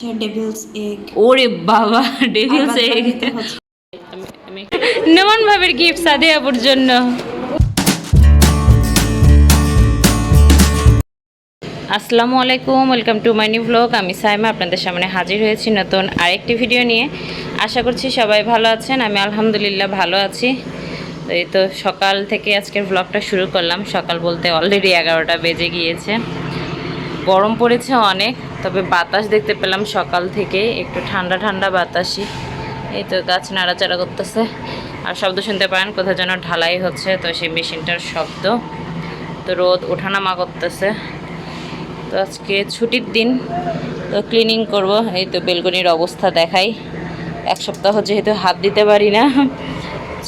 Devil's egg ওরে বাবা Devil's egg নমন ভাবের গিফট সাদে আপুর জন্য। আসসালামু আলাইকুম welcome to my new blog আমি সাইমা আপনাদের সামনে হাজির হয়েছি নতুন আরেকটি ভিডিও নিয়ে। আশা করছি সবাই ভালো আছেন আমি আলহামদুলিল্লাহ ভালো আছি। এই তো সকাল থেকে আজকের ব্লগটা শুরু করলাম। সকাল বলতে অলরেডি এগারোটা বেজে গিয়েছে। গরম পড়েছে অনেক। তবে বাতাস দেখতে পেলাম সকাল থেকে, একটু ঠান্ডা ঠান্ডা বাতাসই। এই তো গাছ নাড়াচাড়া করতেছে। আর শব্দ শুনতে পারেন কোথাও যেন ঢালাই হচ্ছে, তো সেই মেশিনটার শব্দ। তো রোদ ওঠানামা করতেছে। তো আজকে ছুটির দিন, তো ক্লিনিং করব। এই তো বেলকনির অবস্থা দেখাই। এক সপ্তাহ যেহেতু হাত দিতে পারি না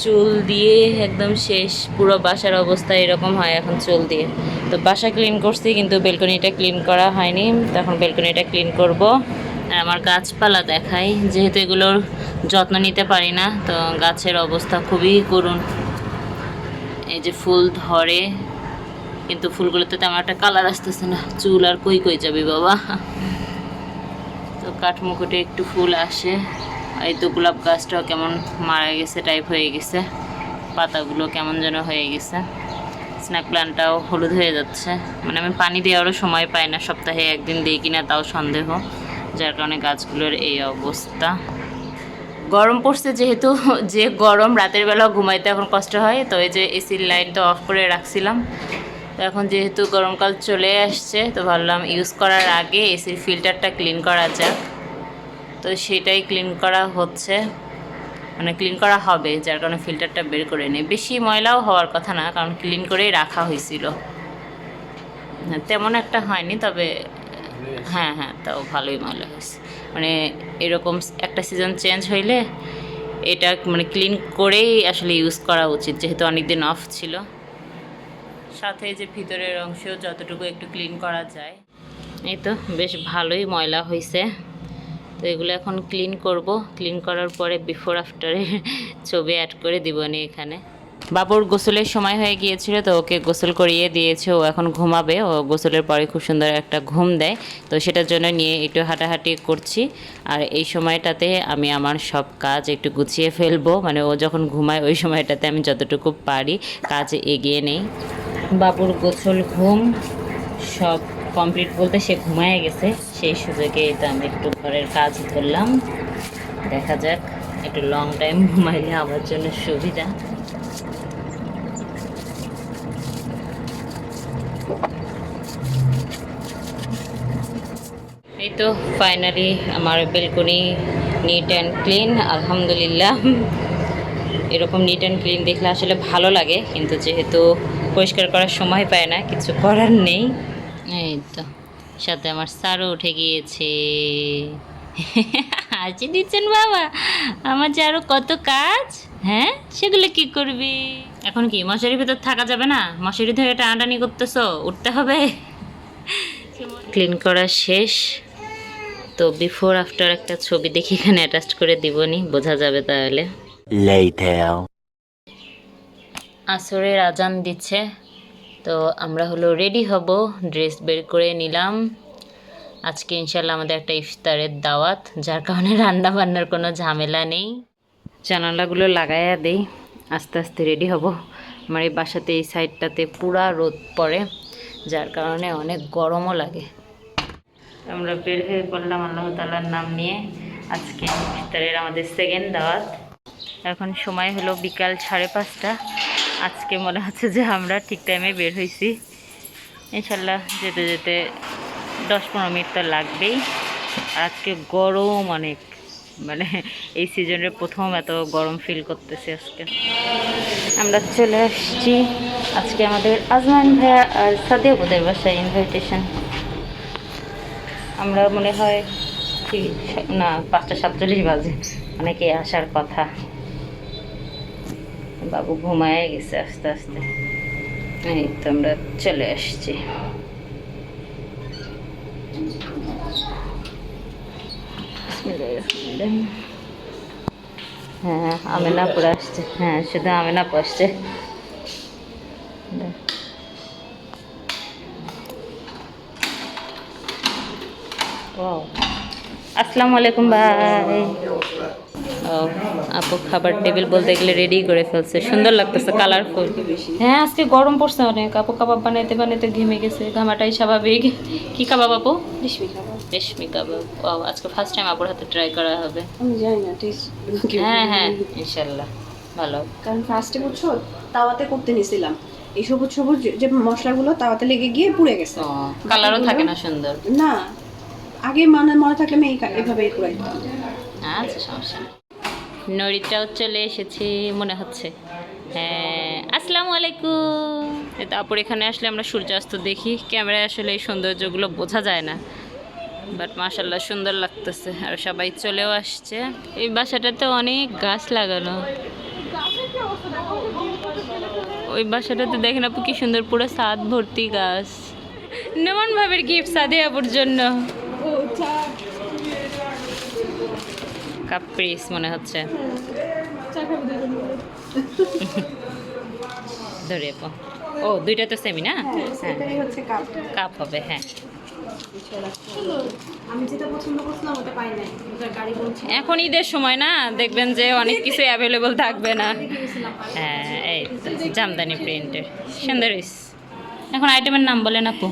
চুল দিয়ে একদম শেষ, পুরো বাসার অবস্থা এরকম হয় এখন চুল দিয়ে। তো বাসা ক্লিন করছি, কিন্তু বেলকনিটা ক্লিন করা হয়নি তখন বেলকনিটা ক্লিন করব। আর আমার গাছপালা দেখাই, যেহেতু এগুলোর যত্ন নিতে পারি না, তো গাছের অবস্থা খুবই করুণ। এই যে ফুল ধরে, কিন্তু ফুলগুলোতে তেমন একটা কালার আসতেছে না। চুল আর কই কই যাবে বাবা? তো কাঠমুকুটে একটু ফুল আসে। এই তো গোলাপ গাছটাও কেমন মারা গেছে টাইপ হয়ে গেছে। পাতাগুলো কেমন যেন হয়ে গেছে। স্ন্যাক প্ল্যান্টটাও হলুদ হয়ে যাচ্ছে। মানে আমি পানি দেওয়ারও সময় পাই না, সপ্তাহে একদিন দিই কিনা তাও সন্দেহ। যার কারণে গাছগুলোর এই অবস্থা। গরম পড়ছে যেহেতু, যে গরম রাতের বেলা ঘুমাইতে এখন কষ্ট হয়, তো এই যে এসির লাইনটা অফ করে রাখছিলাম। তো এখন যেহেতু গরমকাল চলে আসছে, তো ভাবলাম ইউজ করার আগে এসির ফিল্টারটা ক্লিন করা যাক। তো সেটাই ক্লিন করা হচ্ছে। মানে ক্লিন করা হবে যার কারণে ফিল্টারটা বের করে নিই বেশি ময়লাও হওয়ার কথা না কারণ ক্লিন করেই রাখা হয়েছিল। হ্যাঁ, তেমন একটা হয়নি তবে হ্যাঁ হ্যাঁ তাও ভালোই ময়লা হয়েছে। মানে এরকম একটা সিজন চেঞ্জ হইলে এটা মানে ক্লিন করেই আসলে ইউজ করা উচিত যেহেতু অনেক দিন অফ ছিল। সাথে যে ভিতরের অংশেও যতটুকু একটু ক্লিন করা যায় এই তো বেশ ভালোই ময়লা হয়েছে তো এগুলো এখন ক্লিন করব। ক্লিন করার পরে বিফোর আফটারে ছবি অ্যাড করে দিব নি এখানে। বাবুর গোসলের সময় হয়ে গিয়েছিল তো ওকে গোসল করিয়ে দিয়েছে, ও এখন ঘুমাবে। ও গোসলের পরে খুব সুন্দর একটা ঘুম দেয়। তো সেটার জন্য নিয়ে একটু হাঁটাহাঁটি করছি। আর এই সময়টাতে আমি আমার সব কাজ একটু গুছিয়ে ফেলব। মানে ও যখন ঘুমায়, ওই সময়টাতে আমি যতটুকু পারি কাজ এগিয়ে নেই। বাবুর গোসল ঘুম। সব কমপ্লিট বলতে সে ঘুমায় গেছে। সেই সুযোগে এটা আমি একটু ঘরের কাজ ধরলাম দেখা যাক, একটু লং টাইম ঘুমাইলে আমার জন্য সুবিধা। এই তো ফাইনালি আমার বেলকনি নিট অ্যান্ড ক্লিন আলহামদুলিল্লাহ। এরকম নিট অ্যান্ড ক্লিন দেখলে আসলে ভালো লাগে, কিন্তু যেহেতু পরিষ্কার করার সময় পায় না, কিছু করার নেই। এই তো সাথে আমার সারও উঠে গিয়েছে। হাসি দিচ্ছেন বাবা? আমার যে আরও কত কাজ হ্যাঁ? সেগুলো কি করবি? এখন কি মশারির ভেতর থাকা যাবে না? মশারি থেকে টানাটানি করতেছো উঠতে হবে? ক্লিন করা শেষ। তো বিফোর আফটার একটা ছবি দেখি এখানে অ্যাটাচ করে দিবনি বোঝা যাবে তাহলে. আসরের আজান দিচ্ছে। তো আমরা হলো রেডি হব ড্রেস বের করে নিলাম। আজকে ইনশাল্লাহ আমাদের একটা ইফতারের দাওয়াত, যার কারণে রান্না বান্নার কোনো ঝামেলা নেই। জানালাগুলো লাগাইয়া দেই, আস্তে আস্তে রেডি হব। আমার এই বাসাতে এই সাইডটাতে পুরা রোদ পড়ে, যার কারণে অনেক গরমও লাগে। আমরা বের হয়ে পড়লাম আল্লাহ তালার নাম নিয়ে, আজকে ইফতারের আমাদের সেকেন্ড দাওয়াত। এখন সময় হলো বিকাল সাড়ে পাঁচটা। আজকে মনে হচ্ছে যে আমরা ঠিক টাইমে বের হয়েছি ইনশাল্লাহ যেতে যেতে দশ পনেরো মিনিট তো লাগবেই। আর আজকে গরম অনেক। মানে এই সিজনের প্রথম এত গরম ফিল করতেছি আজকে। আমরা চলে আসছি আজকে আমাদের আজমান ভাইয়া আর সাদিয়া বোধের বাসায় ইনভাইটেশন আমরা মনে হয় কি না, পাঁচটা সাতচল্লিশ বাজে। অনেকে আসার কথা। বাবু ঘুমায় গেছে আস্তে আস্তে। এই তো আমরা চলে আসছি। হ্যাঁ আমেনাপুর আসছে। হ্যাঁ শুধু আমেনাপু আসছে। ও আসসালামু আলাইকুম ভাই। ও আপু খাবার টেবিল বলতে গেলে রেডি করে ফেলছে। সুন্দর লাগতেছে কালারফুল হ্যাঁ আজকে গরম পড়ছে অনেক। আপু কাবাব বানাইতে বানাইতে ঘেমে গেছে। ঘামাটাই স্বাভাবিক। কি কাবাব আপু? রেশমি খাবার রেশমি কাবাব। ও আজকে ফার্স্ট টাইম আপুর হাতে ট্রাই করা হবে। আমি জানি না টেস্ট হ্যাঁ হ্যাঁ ইনশাল্লাহ ভালো। কারণ ফার্স্টে বুঝছ তাওয়াতে করতে নিছিলাম। এই সবুজ সবুজ যে- মশলাগুলো তাওয়াতে লেগে গিয়ে পুড়ে গেছে। কালারও থাকে না সুন্দর। না আগে মানে মনে থাকলে আমি এই কা- করে দিতাম আচ্ছা সমস্যা নড়িটাও চলে এসেছে মনে হচ্ছে। হ্যাঁ আসসালামু আলাইকুম। এই তো এখানে আসলে আমরা সূর্যাস্ত দেখি। ক্যামেরায় আসলে এই সৌন্দর্যগুলো বোঝা যায় না। বাট মাশাল্লাহ সুন্দর লাগতেছে। আর সবাই চলেও আসছে। এই বাসাটাতে অনেক গাছ লাগানো। ওই বাসাটাতে দেখেন আপু কি সুন্দর পুরো সাদ ভর্তি গাছ। নমন ভাবের গিফট সাদে আপুর জন্য। কাপ্রিস মনে হচ্ছে। ধরে ও দুইটা তো সেমি না? হ্যাঁ কাপ কাপ হবে হ্যাঁ। এখন ঈদের সময় না দেখবেন যে অনেক কিছু অ্যাভেলেবল থাকবে না। হ্যাঁ এই জামদানি প্রিন্টের সুন্দর। এখন আইটেমের নাম বলেন আপু।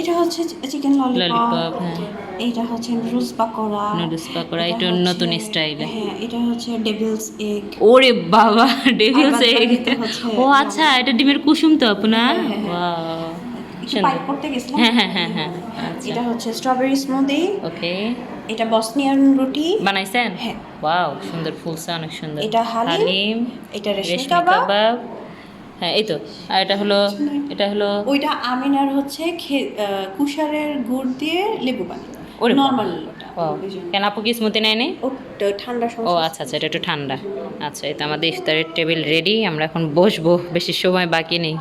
এটা হচ্ছে চিকেন ললিপপ হ্যাঁ। এটা হচ্ছে নুডলস পাকোড়া নুডলস পাকোড়া এটা নতুন স্টাইলে হ্যাঁ এটা হচ্ছে ডেভিলস এগ ওরে বাবা ডেভিলস এগ ও আচ্ছা এটা ডিমের কুসুম তো আপু না হ্যাঁ, হ্যাঁ, করতে গেছিলাম। হ্যাঁ হ্যাঁ হ্যাঁ হ্যাঁ। আচ্ছা। এটা হচ্ছে স্ট্রবেরি স্মুদি ওকে এটা বসনিয়ান রুটি। বানাইছেন? হ্যাঁ। ওয়াও সুন্দর ফুলসা অনেক সুন্দর। এটা হালিম, এটা রেশমি কাবাব। হ্যাঁ এই তো। আর এটা হলো এটা হলো ওইটা আমিনার হচ্ছে কুশারের গুড় দিয়ে লেবু পানি ওরে। নর্মাল। কেন আপু কি স্মুতি নেয়নি? ঠান্ডা ও আচ্ছা আচ্ছা এটা একটু ঠান্ডা। আচ্ছা এই তো আমাদের ইফতারের টেবিল রেডি আমরা এখন বসবো বেশি সময় বাকি নেই।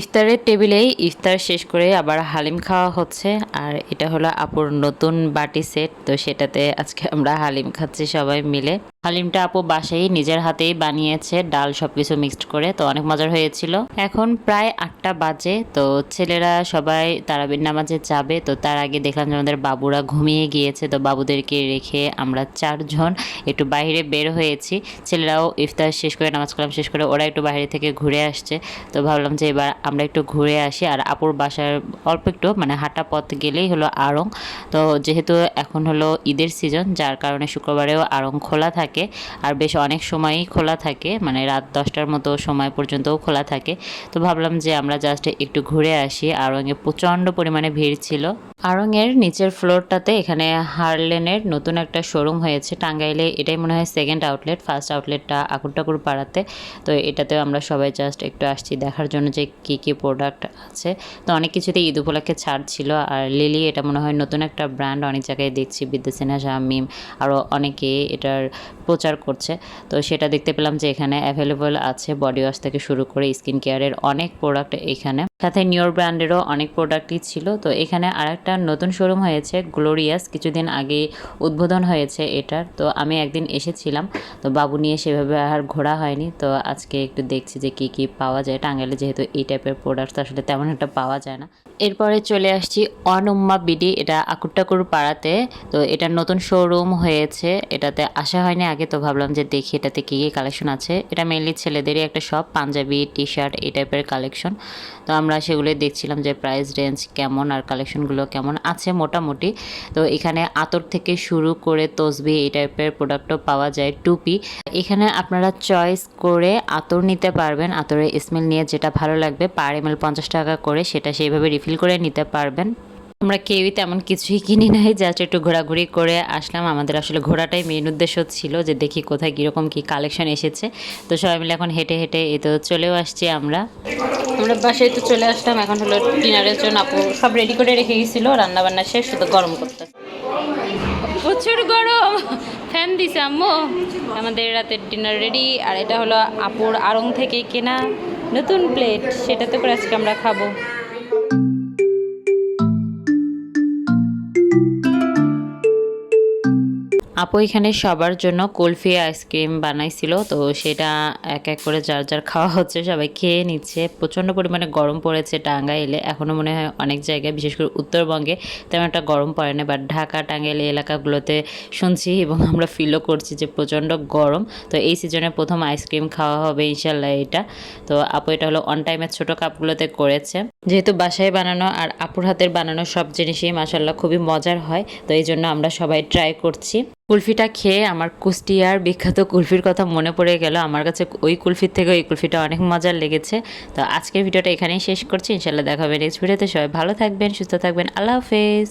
ইফতারের টেবিলেই ইফতার শেষ করে আবার হালিম খাওয়া হচ্ছে। আর এটা হলো আপুর নতুন বাটি সেট, তো সেটাতে আজকে আমরা হালিম খাচ্ছি সবাই মিলে। হালিমটা আপু বাসায় নিজের হাতেই বানিয়েছে, ডাল সব কিছু মিক্সড করে, তো অনেক মজার হয়েছিল। এখন প্রায় আটটা বাজে, তো ছেলেরা সবাই তারাবির নামাজে যাবে, তো তার আগে দেখলাম যে আমাদের বাবুরা ঘুমিয়ে গিয়েছে, তো বাবুদেরকে রেখে আমরা চারজন একটু বাইরে বের হয়েছি। ছেলেরাও ইফতার শেষ করে, নামাজ কালাম শেষ করে ওরা একটু বাইরে থেকে ঘুরে আসছে, তো ভাবলাম যে এবার আমরা একটু ঘুরে আসি। আর আপুর বাসার অল্প একটু মানে হাঁটা পথ গেলেই হলো আড়ং। তো যেহেতু এখন হলো ঈদের সিজন যার কারণে শুক্রবারেও আড়ং খোলা থাকে আর বেশ অনেক সময়ই খোলা থাকে মানে রাত দশটার মতো সময় পর্যন্তও খোলা থাকে। তো ভাবলাম যে আমরা জাস্ট একটু ঘুরে আসি। আড়ংয়ে প্রচণ্ড পরিমাণে ভিড় ছিল। আড়ংয়ের নিচের ফ্লোরটাতে এখানে হারলেনের নতুন একটা শোরুম হয়েছে। টাঙ্গাইলে এটাই মনে হয় সেকেন্ড আউটলেট ফার্স্ট আউটলেটটা আকুরটাকুর পাড়াতে। তো এটাতেও আমরা সবাই জাস্ট একটু আসছি দেখার জন্য যে কী কী প্রোডাক্ট আছে। তো অনেক কিছুতে ঈদ উপলক্ষে ছাড় ছিল। আর লিলি এটা মনে হয় নতুন একটা ব্র্যান্ড অনেক জায়গায় দেখছি, বিদ্যাসেনা শামিম আরও অনেকে এটার প্রচার করছে। তো সেটা দেখতে পেলাম যে এখানে অ্যাভেলেবল আছে বডি ওয়াশ থেকে শুরু করে স্কিন কেয়ারের অনেক প্রোডাক্ট এখানে। সাথে নিউর ব্র্যান্ডেরও অনেক প্রোডাক্টই ছিল। তো এখানে আরেকটা নতুন শোরুম হয়েছে গ্লোরিয়াস কিছুদিন আগে উদ্বোধন হয়েছে এটার। তো আমি একদিন এসেছিলাম, তো বাবু নিয়ে সেভাবে আর ঘোরা হয়নি। তো আজকে একটু দেখছি যে কী কী পাওয়া যায়। টাঙ্গাইলে যেহেতু এই টাইপের প্রোডাক্ট আসলে তেমন একটা পাওয়া যায় না। এরপরে চলে আসছি অনুম্মা বিডি, এটা আকুরটাকুর পাড়াতে। তো এটা নতুন শোরুম হয়েছে, এটাতে আসা হয়নি আগে, তো ভাবলাম যে দেখি এটাতে কী কী কালেকশন আছে। এটা মেনলি ছেলেদেরই একটা সব পাঞ্জাবি টি শার্ট এই টাইপের কালেকশন তো আমরা সেগুলো দেখছিলাম যে প্রাইস রেঞ্জ কেমন, আর কালেকশনগুলো কেমন আছে মোটামুটি। তো এখানে আতর থেকে শুরু করে তসবি এই টাইপের প্রোডাক্টও পাওয়া যায় টুপি। এখানে আপনারা চয়েস করে আতর নিতে পারবেন। আতরের স্মেল নিয়ে যেটা ভালো লাগবে পার এম পঞ্চাশ টাকা করে সেটা সেইভাবে রিফিল করে নিতে পারবেন। আমরা কেউই তেমন কিছুই কিনি নাই জাস্ট একটু ঘোরাঘুরি করে আসলাম। আমাদের আসলে ঘোরাটাই মেন উদ্দেশ্য ছিল যে দেখি কোথায় কীরকম কী কালেকশন এসেছে। তো সবাই মিলে এখন হেঁটে হেঁটে এ তো চলেও আসছি আমরা। আমরা বাসায় তো চলে আসলাম এখন হলো ডিনারের জন্য আপু সব রেডি করে রেখে গেছিল রান্নাবান্না শেষ শুধু গরম করতে প্রচুর গরম! ফ্যান দিছে আম্মু। আমাদের রাতের ডিনার রেডি আর এটা হলো আপুর আড়ং থেকে কেনা নতুন প্লেট সেটাতে করে আজকে আমরা খাব। আপু এখানে সবার জন্য কুলফি আইসক্রিম বানাইছিল, তো সেটা এক এক করে যার যার খাওয়া হচ্ছে সবাই খেয়ে নিচ্ছে। প্রচণ্ড পরিমাণে গরম পড়েছে টাঙ্গাইলে এখনও মনে হয় অনেক জায়গায়, বিশেষ করে উত্তরবঙ্গে তেমন একটা গরম পড়ে না। বাট ঢাকা, টাঙ্গাইল এলাকাগুলোতে শুনছি এবং আমরা ফিলও করছি যে প্রচণ্ড গরম। তো এই সিজনে প্রথম আইসক্রিম খাওয়া হবে ইনশাল্লাহ এটা। তো আপু এটা হলো অন টাইমের ছোটো কাপগুলোতে করেছে। যেহেতু বাসায় বানানো আর আপুর হাতের বানানো সব জিনিসই মাসাল্লাহ খুবই মজার হয়, তো এই জন্য আমরা সবাই ট্রাই করছি। কুলফিটা খেয়ে আমার কুষ্টিয়ার বিখ্যাত কুলফির কথা মনে পড়ে গেল। আমার কাছে ওই কুলফির থেকে ওই কুলফিটা অনেক মজার লেগেছে। তো আজকের ভিডিওটা এখানেই শেষ করছি। ইনশাল্লাহ দেখা হবে নেক্সট ভিডিওতে সবাই ভালো থাকবেন, সুস্থ থাকবেন। আল্লাহ হাফেজ।